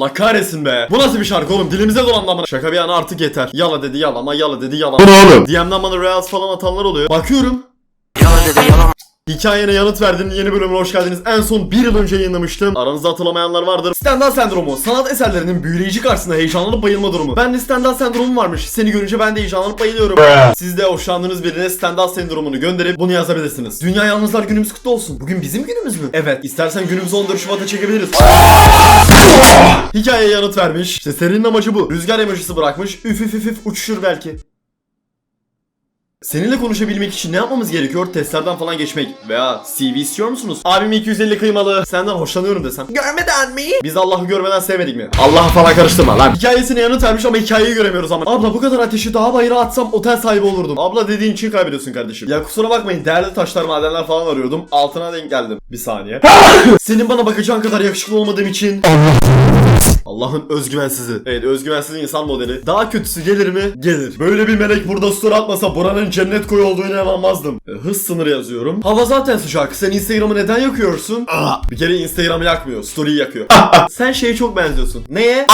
Allah kahretsin be. Bu nasıl bir şarkı oğlum? Dilimize dolandı amına. Şaka bir yana artık yeter. Yala dedi yalama, yala dedi yalama. Bu ne oğlum? DM'den bana reels falan atanlar oluyor. Bakıyorum. Yalan dedi yalan. Hikayene yanıt verdiğin yeni bölümüne hoş geldiniz. En son bir yıl önce yayınlamıştım. Aranızda hatırlamayanlar vardır. Stendhal sendromu. Sanat eserlerinin büyüleyici karşısında heyecanlanıp bayılma durumu. Ben de Stendhal sendromum varmış. Seni görünce ben de heyecanlanıp bayılıyorum. Siz de hoşlandığınız birine Stendhal sendromunu gönderip bunu yazabilirsiniz. Dünya Yalnızlar günümüz kutlu olsun. Bugün bizim günümüz mü? Evet. İstersen günümüzü 14 Şubat'a çekebiliriz. Hikayeye yanıt vermiş. İşte serinin amacı bu. Rüzgar emojisi bırakmış. Üf üf üf üf uçuşur belki. Seninle konuşabilmek için ne yapmamız gerekiyor? Testlerden falan geçmek. Veya CV istiyor musunuz? Abim 250 kıymalı. Senden hoşlanıyorum desem. Görmeden mi? Biz Allah'ı görmeden sevmedik mi? Allah'ı falan karıştırma lan. Hikayesine yanıt vermiş ama hikayeyi göremiyoruz ama. Abla bu kadar ateşi daha bayıra atsam otel sahibi olurdum. Abla dediğin için kaybediyorsun kardeşim. Ya kusura bakmayın değerli taşlar madenler falan arıyordum. Altına denk geldim. Bir saniye. Senin bana bakacağın kadar yakışıklı olmadığım için Allah'ın özgüvensizi. Evet özgüvensiz insan modeli. Daha kötüsü gelir mi? Gelir. Böyle bir melek burada story atmasa buranın cennet koyu olduğunu inanmazdım. E, hız sınırı yazıyorum. Hava zaten sıcak. Sen Instagram'ı neden yakıyorsun? Aa, bir kere Instagram yakmıyor. Story'yi yakıyor. Sen şeye çok benziyorsun. Neye?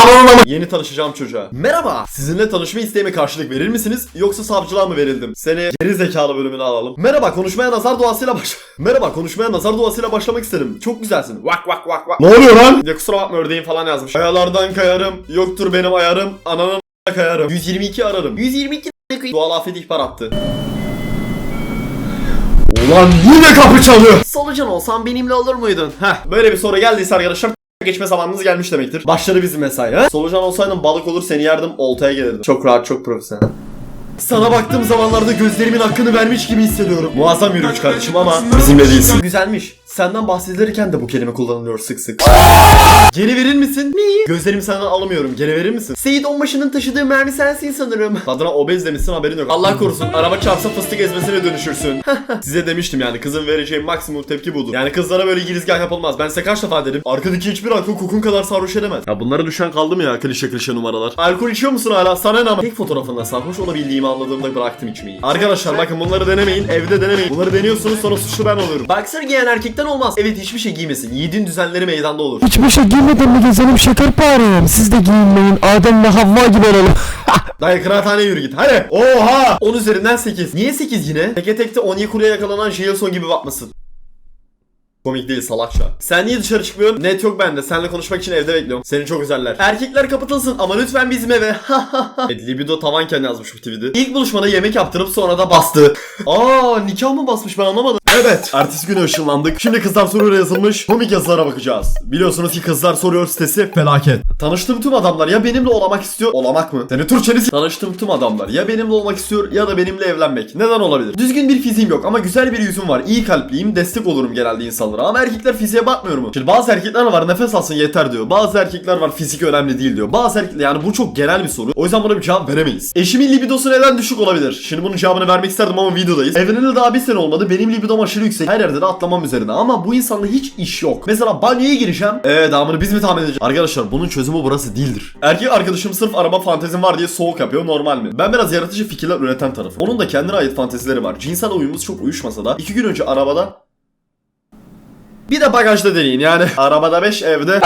Yeni tanışacağım çocuğa. Merhaba. Sizinle tanışma isteğime karşılık verir misiniz? Yoksa savcılığa mı verildim? Seni geri zekalı bölümüne alalım. Merhaba konuşmaya nazar duasıyla baş... Merhaba konuşmaya nazar duasıyla başlamak isterim. Çok güzelsin. Vak vak vak vak. Ne oluyor lan? Ya kusura bakma ördeğin falan yazmış. Kayalardan kayarım. Yoktur benim ayarım. Ananın kayarım. 122 ararım. 122 Doğal afet ihbar attı. Ulan yine kapı çalıyor. Solucan olsan benimle olur muydun? Heh böyle bir soru geldiyse arkadaşlar geçme zamanınız gelmiş demektir. Başladı bizim mesai ha? Solucan olsaydım balık olur seni yerdim oltaya gelirdim. Çok rahat çok profesyonel. Sana baktığım zamanlarda gözlerimin hakkını vermiş gibi hissediyorum. Muazzam yürüyüş kardeşim ama bizimle değilsin. Güzelmiş. Senden bahsedilirken de bu kelime kullanılıyor sık sık. Geri verir misin? Neyi? Gözlerimi senden alamıyorum. Geri verir misin? Seyit Onbaşı'nın taşıdığı mermi sensin sanırım. Adına obez demişsin haberin yok. Allah korusun. Araba çarpsa fıstık ezmesine dönüşürsün. Size demiştim yani kızın vereceği maksimum tepki budur. Yani kızlara böyle girizgah yapılmaz. Ben size kaç defa dedim. Arkadaki hiçbir alkol kokun kadar sarhoş edemez. Ya bunlara düşen kaldı mı ya klişe klişe numaralar? Alkol içiyor musun hala? Sana ne ama? Tek fotoğrafında sarhoş olabildiğimi anladığımda bıraktım içmeyi. Arkadaşlar bakın bunları denemeyin. Evde denemeyin. Bunları deniyorsunuz sonra suçlu ben oluyorum. Boxer giyen erkekten olmaz. Evet hiçbir şey giymesin. Yiğidin düzenleri meydanda olur. Hiçbir şey giymeden mi gezelim şekerparem? Siz de giyinmeyin. Adem'le Havva gibi olalım. Dayı kıraathaneye yürü git. Hadi. Oha. 10 üzerinden 8. Niye 8 yine? Teke tekte Onyekuru'ya yakalanan Jailson gibi bakmasın. Komik değil salakça. Sen niye dışarı çıkmıyorsun? Net yok bende. Seninle konuşmak için evde bekliyorum. Seni çok üzerler. Erkekler kapatılsın ama lütfen bizim eve. evet, libido tavanken yazmış bu tweet'i. İlk buluşmada yemek yaptırıp sonra da bastı. Aa nikah mı basmış ben anlamadım. Evet. Ertesi günü ışınlandık. Şimdi kızlar soruyor yazılmış. Komik yazılara bakacağız. Biliyorsunuz ki kızlar soruyor sitesi felaket. Tanıştığım tüm adamlar ya benimle olamak istiyor. Olamak mı? Seni Türkçeni s- Tanıştığım tüm adamlar ya benimle olmak istiyor ya da benimle evlenmek. Neden olabilir? Düzgün bir fiziğim yok ama güzel bir yüzüm var. İyi kalpliyim. Destek olurum genelde insanlara. Ama erkekler fiziğe bakmıyor mu? Şimdi bazı erkekler var nefes alsın yeter diyor. Bazı erkekler var fizik önemli değil diyor. Bazı erkekler yani bu çok genel bir soru. O yüzden buna bir cevap veremeyiz. Eşimin libidosu neden düşük olabilir? Şimdi bunun cevabını vermek isterdim ama videodayız. Evleneli daha bir sene olmadı. Benim libidom aşırı yüksek. Her yerde de atlamam üzerine. Ama bu insanda hiç iş yok. Mesela banyoya gireceğim. Eee damını biz mi tahmin edeceğiz? Arkadaşlar bunun çözümü burası değildir. Erkek arkadaşım sırf araba fantezim var diye soğuk yapıyor. Normal mi? Ben biraz yaratıcı fikirler üreten tarafım. Onun da kendine ait fantezileri var. Cinsel uyumumuz çok uyuşmasa da iki gün önce arabada bir de bagajda deneyin yani. Arabada 5 evde.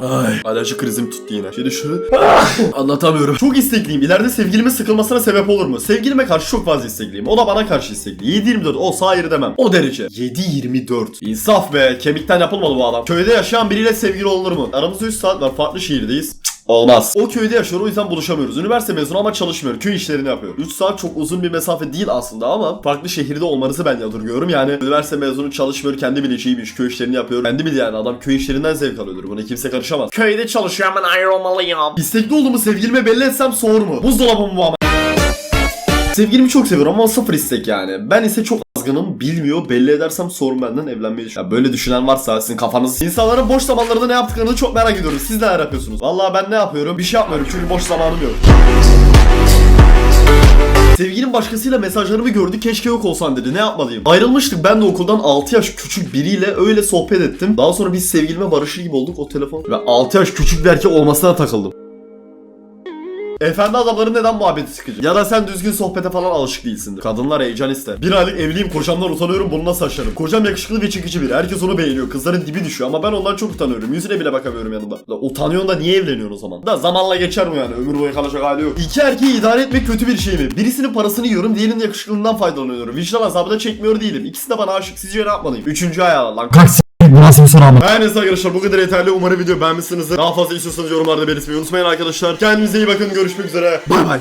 Ay, alerji krizim tuttu yine. Şimdi şunu anlatamıyorum. Çok istekliyim. İleride sevgilimin sıkılmasına sebep olur mu? Sevgilime karşı çok fazla istekliyim. O da bana karşı istekli. 7-24 olsa hayır demem. O derece. 7-24. İnsaf be. Kemikten yapılmadı bu adam. Köyde yaşayan biriyle sevgili olunur mu? Aramızda 3 saat var. Farklı şehirdeyiz. Olmaz. O köyde yaşıyor o yüzden buluşamıyoruz. Üniversite mezunu ama çalışmıyor. Köy işlerini yapıyor. 3 saat çok uzun bir mesafe değil aslında ama farklı şehirde olmanızı ben yadırgıyorum. Yani üniversite mezunu çalışmıyor kendi bileceği bir iş. Köy işlerini yapıyor. Kendi bil yani adam köy işlerinden zevk alıyordur. Buna kimse karışamaz. Köyde çalışıyor hemen ayrılmalıyım. İstekli olduğumu sevgilime belli etsem soğur mu? Buzdolabı mı bu ama? Sevgilimi çok seviyorum ama sıfır istek yani. Ben ise çok azgınım, bilmiyor, belli edersem sorun benden evlenmeyi düşün. Ya böyle düşünen varsa sizin kafanız... İnsanların boş zamanlarında ne yaptıklarını çok merak ediyorum. Siz neler yapıyorsunuz? Vallahi ben ne yapıyorum? Bir şey yapmıyorum çünkü boş zamanım yok. Sevgilim başkasıyla mesajlarımı gördü keşke yok olsan dedi ne yapmalıyım? Ayrılmıştık ben de okuldan 6 yaş küçük biriyle öyle sohbet ettim. Daha sonra biz sevgilime barışır gibi olduk o telefon. Ve 6 yaş küçük bir erkek olmasına takıldım. Efendi adamların neden muhabbeti sıkıcı? Ya da sen düzgün sohbete falan alışık değilsindir. Kadınlar heyecan ister. Bir aylık evliyim kocamdan utanıyorum bununla saçlarım. Kocam yakışıklı ve çekici biri. Herkes onu beğeniyor. Kızların dibi düşüyor ama ben ondan çok utanıyorum. Yüzüne bile bakamıyorum yanında. Da, utanıyorsun da niye evleniyorsun o zaman? Da zamanla geçer mi yani? Ömür boyu kalacak hali yok. İki erkeği idare etmek kötü bir şey mi? Birisinin parasını yiyorum, diğerinin yakışıklılığından faydalanıyorum. Vicdan azabı da çekmiyor değilim. İkisi de bana aşık. Sizce ne yapmalıyım? Üçüncü ayağlar lan. Bu nasıl bir soru ama? Her neyse arkadaşlar bu kadar yeterli. Umarım video beğenmişsinizdir. Daha fazla istiyorsanız yorumlarda belirtmeyi unutmayın arkadaşlar. Kendinize iyi bakın. Görüşmek üzere. Bay bay.